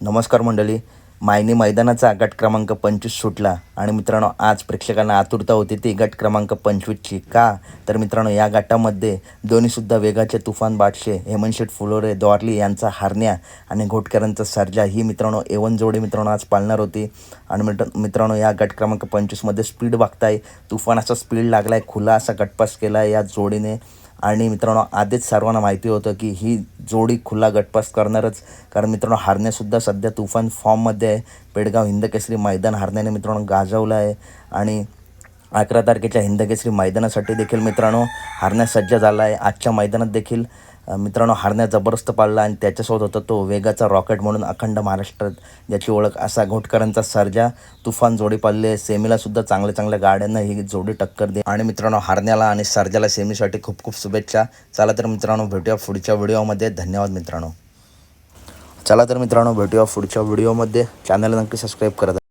नमस्कार मंडळी. मायनी मैदानाचा गट क्रमांक पंचवीस सुटला. आणि मित्रांनो आज प्रेक्षकांना आतुरता होती ती गट क्रमांक पंचवीसची. का? तर मित्रांनो या गटामध्ये दोन्हीसुद्धा वेगाचे तुफान बादशे हेमनशेठ फुलोरे द्वारली यांचा हारण्या आणि घोटकरांचा सर्जा ही मित्रांनो एवन जोडी मित्रांनो आज पाळणार होती. आणि मित्र मित्रांनो या गट क्रमांक पंचवीसमध्ये स्पीड बघताय तुफान असा स्पीड लागला आहे खुला असा गटपास केला आहे या जोडीने. आणि मित्रांनो आधीच सर्वांना माहिती होतं की ही जोडी खुला गटपास करणारच. कारण मित्रांनो हारण्यासुद्धा सध्या तुफान फॉर्ममध्ये आहे. पेडगाव हिंदकेसरी मैदान हारण्याने मित्रांनो गाजवलं आहे. आणि अकरा तारखेच्या हिंदकेसरी मैदानासाठी देखील मित्रांनो हारण्यास सज्ज झाला आहे. आजच्या मैदानात देखील मित्रांनो हारण्या जबरदस्त पाळला आणि त्याच्यासोबत होता तो वेगाचा रॉकेट म्हणून अखंड महाराष्ट्रात ज्याची ओळख असा घोटकरांचा सर्जा. तुफान जोडी पाळली सेमीलासुद्धा सेमीला सुद्धा चांगल्या चांगल्या गाड्यांना ही जोडी टक्कर दे. आणि मित्रांनो हारण्याला आणि सर्जाला सेमीसाठी खूप खूप शुभेच्छा. चला तर मित्रांनो भेटूया पुढच्या व्हिडिओमध्ये. धन्यवाद मित्रांनो. चला तर मित्रांनो भेटूया पुढच्या व्हिडिओमध्ये. चॅनलला नक्की सबस्क्राईब करत